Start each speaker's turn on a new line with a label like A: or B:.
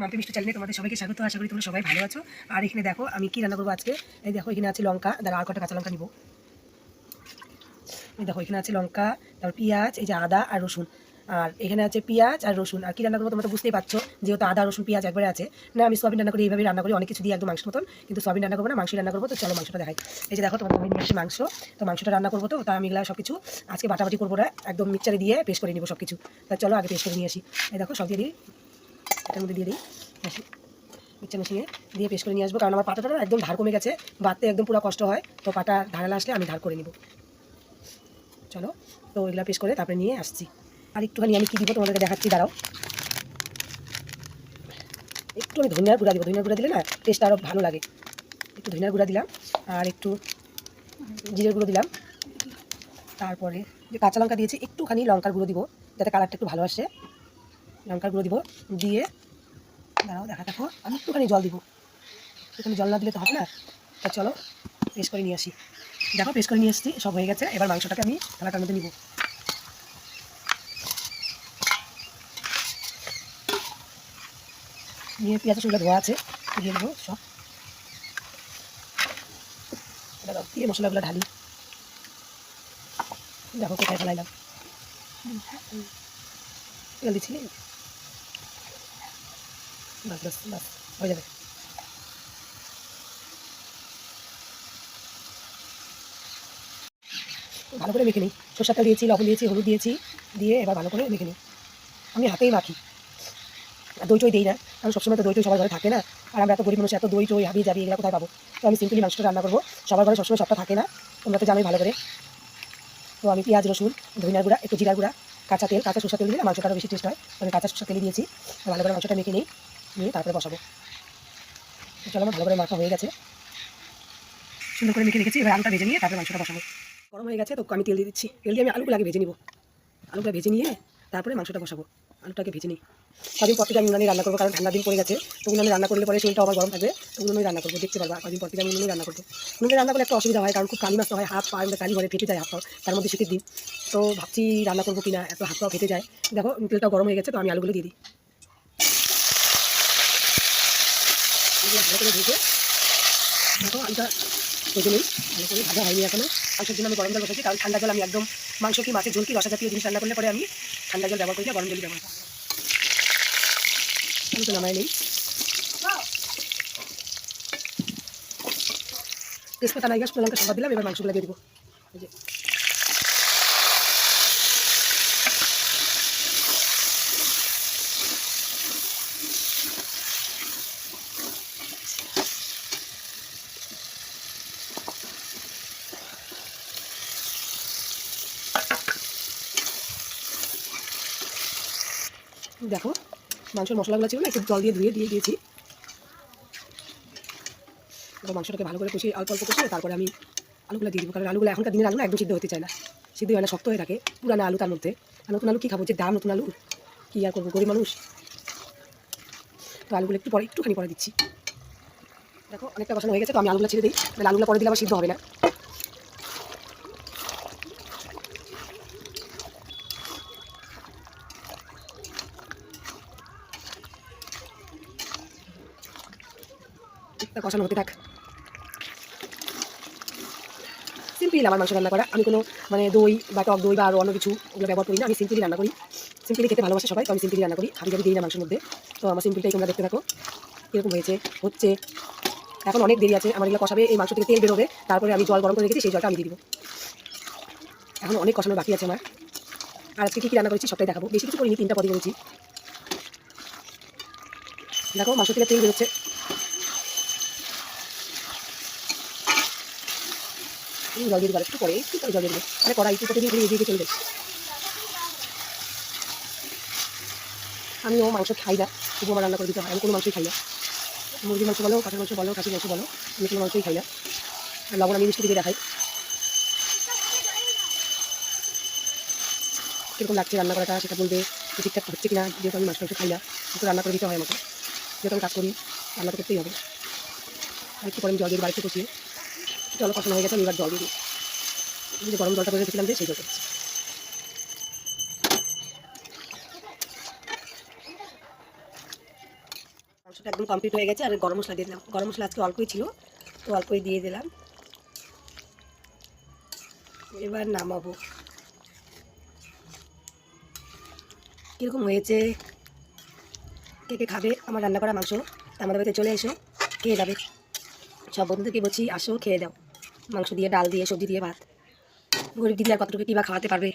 A: মাম্পি মিষ্টি চ্যানেলে তোমাদের সবাইকে স্বাগত, আশা করি তোমরা সবাই ভালো আছো। আর এখানে দেখো, আমি কি রান্না করব আজকে? এই দেখো, এখানে আছে লঙ্কা দাঁড়া আর কটা কাঁচা লঙ্কা নিবো। এই দেখো, এখানে আছে লঙ্কা, তারপর পেঁয়াজ, এই যে আদা আর রসুন। আর এখানে আছে পেঁয়াজ আর রসুন। আর কি রান্না করব তোমরা তো বুঝতেই পারছ, যেহেতু আদা, রসুন, পেঁয়াজ একবারে আছে। না, আমি সয়াবিন রান্না করি এইভাবে রান্না করি, অনেক কিছু দিয়ে একদম মাংস মতন। কিন্তু সয়াবিন রান্না করব না মাংস রান্না করব, তো চলো মাংসটা দেখাই। এই যে দেখো তোমার আমি নিয়ে মাংস। তো মাংসটা রান্না করব তো, তা আমি এগুলো সব কিছু আজকে বাটাবাটি করব না, একদম মিক্সারে দিয়ে পেস্ট করে নিবো সব কিছু তা চলো আগে পেস্ট করে নিয়ে আসি। এই দেখো, সব দিয়ে এটার মধ্যে দিয়ে দিই আসি মিক্সার মেশিনে দিয়ে পেস্ট করে নিয়ে আসব। কারণ আমার পাটাটা একদম ধার কমে গেছে বাড়তে একদম পুরো কষ্ট হয়, তো পাটা ধারালা আসলে আমি ধার করে নিব। চলো, তো এগুলো পেস্ট করে তারপরে নিয়ে আসছি। আর একটুখানি আমি কী দিব তোমাদেরকে দেখাচ্ছি, দাঁড়াও। একটু আমি ধনিয়ার গুঁড়া দিব, ধনিয়ার গুঁড়া দিলে না টেস্টটা আরও ভালো লাগে। একটু ধনিয়ার গুঁড়া দিলাম, আর একটু জিরের গুঁড়ো দিলাম। তারপরে যে কাঁচা লঙ্কা দিয়েছি, একটুখানি লঙ্কার গুঁড়ো দিব, যাতে কালারটা একটু ভালো আসে। লঙ্কার গুঁড়ো দিব, দিয়ে, দাঁড়াও, দেখা, দেখো, আমি একটুখানি জল দিব। একটুখানি জল না দিলে তো হবে না? তা চলো, পেস্ট করে নিয়ে আসি। দেখো, পেস্ট করে নিয়ে এসেছি, সব হয়ে গেছে। এবার মাংসটাকে আমি থালাটার মধ্যে নিব। নিয়ে পেঁয়াজ রসুনগুলো ধোয়া আছে, দিয়ে দেবো সব। দিয়ে মশলাগুলো ঢালি। দেখো, কোথায় ফেলাইলাম। তেল দিচ্ছিলি? বাস বাস বাস হয়ে যাবে ভালো করে মেখে নিই। সরষের তেল দিয়েছি, লবণ দিয়েছি, হলুদ দিয়েছি, দিয়ে এবার ভালো করে মেখে নিই। আমি হাতেই মাখি। আর দই টই দিই না। কারণ সবসময় তো দই টই সবার ঘরে থাকে না। আর আমরা এত গরিব মানুষ, এত দই টই হাবি যাবি এগুলো কোথায় পাবো? তো আমি সিম্পলি মাংসটা রান্না করব। সবার ঘরে সবসময় সবটা থাকে না। তোমরা তো জানোই ভালো করে। তো আমি পেঁয়াজ, রসুন, ধনিয়ার গুঁড়া, একটু জিরার গুঁড়া, কাঁচা তেল, কাঁচা সরষের তেল দিলে মাংসটা বেশি টেস্ট হয়। আমি কাঁচা সরষের তেল দিয়েছি। ভালো করে মাংসটা মেখে নিই। নিয়ে তারপরে বসাবো। চলো, আমার ভালো করে মাখা হয়ে গেছে। সুন্দর করে মেখে রেখেছি এবার আলুটা ভেজে নিয়ে তারপরে মাংসটা বসাবো। গরম হয়ে গেছে, তো আমি তেল দিয়ে দিচ্ছি। তেল দিয়ে আমি আলুগুলো আগে ভেজে নিব। আলুটা ভেজে নিয়ে তারপরে মাংসটা বসাবো। আলুটাকে ভেজে নিই। কদিন পর থেকে আমি উনানে রান্না করব, কারণ ঠান্ডা দিন পড়ে গেছে। তো উনানে রান্না করলে পরে শরীরটা আবার গরম থাকবে। তো উনুনে রান্না করব, দেখতে পারবা, কদিন পর থেকে আমি উনুনে রান্না করব। উনুনে রান্না করলে একটা অসুবিধা হয়, কারণ খুব কালি মাছ হয়, হাত পা আমাদের কালি ঘরে ফেটে যায় হাত পা, তার মধ্যে শীতের দিন। তো ভাবছি রান্না করব কিনা, এত হাত পাও ফেটে যায়। দেখো তেলটা গরম হয়ে গেছে, তো আমি আলুগুলো দিয়ে দিই। দিয়ে ভালো করে ভেজে দেখো, আলুটা ভেজে নিই। ভালো হয়নি এখনও। মাংসের জন্য আমি গরম জল বসেছি, কারণ ঠান্ডা জল আমি একদম মাংস কি মাছের ঝোল কি রসা জাতীয় জিনিস রান্না করলে পরে আমি ঠান্ডা জল ব্যবহার করি না, গরম জলই ব্যবহার করি। আলুটা নামাই নেই। তেজপাতা নাই শুকনো লঙ্কা সবার দিলাম, এবার মাংসগুলো দিয়ে দিব। দেখো, মাংসের মশলাগুলো ছিল না, একটু জল দিয়ে ধুয়ে দিয়ে দিয়েছি। এবার মাংসটাকে ভালো করে কষিয়ে, অল্প অল্প কষিয়ে তারপরে আমি আলুগুলো দিয়ে দিব, কারণ আলুগুলো এখনকার দিনের আলু না, একদম সিদ্ধ হতে চায় না। সিদ্ধ হয় না, শক্ত হয়ে থাকে, পুরানো আলু তার মধ্যে। আর নতুন আলু কী খাব? যে দাম নতুন আলু কী আর করব, গরিব মানুষ? তো আলুগুলো একটু পরে, একটুখানি পরে দিচ্ছি। দেখো, অনেকটা কষানো হয়ে গেছে, তো আমি আলুগুলো ছেড়ে দিই। তাহলে আলুগুলো পরে দিলে আবার সিদ্ধ হবে না। কষানো হতে থাক। সিম্পল আমার মাংস রান্না করা। আমি কোনো মানে দই বা টক দই বা আরও অন্য কিছু ওগুলো ব্যবহার করি না। আমি সিম্পলি রান্না করি। সিম্পলি খেতে ভালোবাসে সবাই, তো আমি সিম্পলি রান্না করি। হাবি জাবি দিই না মাংসের মধ্যে। তো আমার সিম্পলটাই তোমরা দেখতে থাকো। কীরকম হয়েছে? হচ্ছে। এখন অনেক দেরি আছে। আমার এগুলো কষাবে, এই মাংস থেকে তেল বেরোবে তারপরে আমি জল গরম করে রেখেছি, সেই জলটা আমি দিয়ে দিব। এখন অনেক কষানো বাকি আছে আমার। আর আজকে কী কী রান্না করেছি সবটাই দেখাবো। বেশি কিছু করিনি, তিনটা পদই করেছি দেখো, মাংস থেকে তেল বেরোচ্ছে। এই জল দিয়ে দিবার একটু পরে একটু পরে জল দিয়ে দেবে আরে কড়াই, একটু এগিয়ে দিয়ে চলবে। আমিও মাংস খাই না তবু আমার রান্না করে দিতে হয়, আমি কোনো মাংসই খাই না। মুরগির মাংস বলো কাঠের মাংস বলো, খাসির মাংস বলো, আমি কোনো মাংসই খাই না। আর লবণ আমি মিষ্টি দিয়ে দেখাই। কীরকম লাগছে রান্না করাটা, সেটা বলবে ঠিকঠাক হচ্ছে কিনা, যেহেতু আমি মাছ মাংস খাই না, একটু রান্না করে দিতে হয় আমাকে। যেহেতু আমি কাজ করি, রান্না করতেই হবে। আর একটু পরে আমি জল দিয়ে বাড়িতে কষিয়ে। জল কষানো হয়ে গেছে, আমি এবার জল দিয়ে দিই। যে গরম জলটা করে রেখেছিলাম যে, সেই দিচ্ছি। মাংসটা একদম কমপ্লিট হয়ে গেছে, আর গরম মশলা দিয়ে দিলাম। গরম মশলা আজকে অল্পই ছিল, তো অল্পই দিয়ে দিলাম। এবার নামাবো। কীরকম হয়েছে? কে কে খাবে? আমার রান্না করা মাংস আমাদের বাড়িতে চলে এসো, খেয়ে যাবে। সব বন্ধুদেরকে বলছি, আসো, খেয়ে দাও। মাংস দিয়ে, ডাল দিয়ে, সবজি দিয়ে, ভাত। গরিব দিদি আর কতটুকু কী বা খাওয়াতে পারবে?